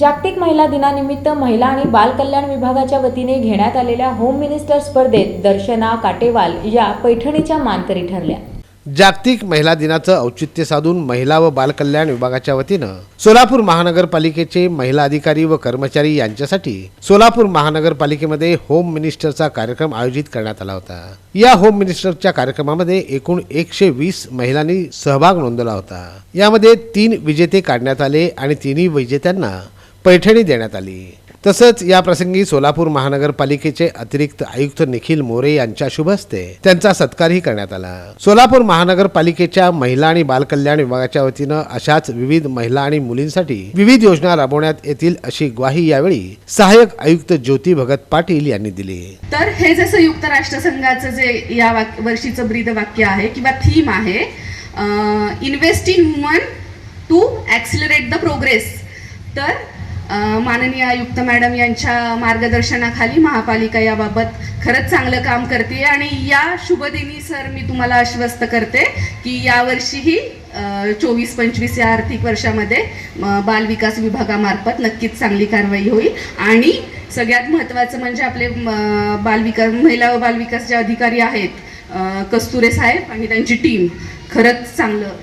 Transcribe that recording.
जागतिक महिला दिनानिमित्त महिला आणि बाल कल्याण विभागाच्या वतीने घेण्यात आलेल्या होम मिनिस्टर स्पर्धेत दर्शना काटेवाल या पैठणीच्या मानकरी ठरल्या. जागतिक महिला दिनाचं औचित्य साधून महिला व बालकल्याण विभागाच्या वतीनं सोलापूर महानगरपालिकेचे महिला अधिकारी व कर्मचारी यांच्यासाठी सोलापूर महानगरपालिकेमध्ये होम मिनिस्टरचा कार्यक्रम आयोजित करण्यात आला होता. या होम मिनिस्टरच्या कार्यक्रमामध्ये एकूण एकशे वीस महिलांनी सहभाग नोंदवला होता. यामध्ये तीन विजेते काढण्यात आले आणि तिन्ही विजेत्यांना पैठणी देण्यात आली. तसंच या प्रसंगी सोलापूर महानगरपालिकेचे अतिरिक्त आयुक्त निखिल मोरे यांच्या शुभ हस्ते त्यांचा सत्कारही करण्यात आला. सोलापूर महानगरपालिकेच्या महिला आणि बालकल्याण विभागाच्या वतीनं अशाच विविध महिला आणि मुलींसाठी विविध योजना राबवण्यात येतील अशी ग्वाही यावेळी सहाय्यक आयुक्त ज्योती भगत पाटील यांनी दिली. तर हे जे संयुक्त राष्ट्रसंघाचं जे या वर्षीचं ब्रीद वाक्य आहे किंवा थीम आहे invest in woman to accelerate the progress तर माननीय आयुक्त मॅडम यांच्या मार्गदर्शनाखाली महापालिका याबाबत खरंच चांगलं काम करते आणि या शुभदिनी सर मी तुम्हाला आश्वस्त करते की यावर्षीही चोवीस पंचवीस या आर्थिक वर्षामध्ये बालविकास विभागामार्फत नक्कीच चांगली कारवाई होईल. आणि सगळ्यात महत्त्वाचं म्हणजे आपले बालविकास महिला व बालविकास जे अधिकारी आहेत कस्तुरे साहेब आणि त्यांची टीम खरंच चांगलं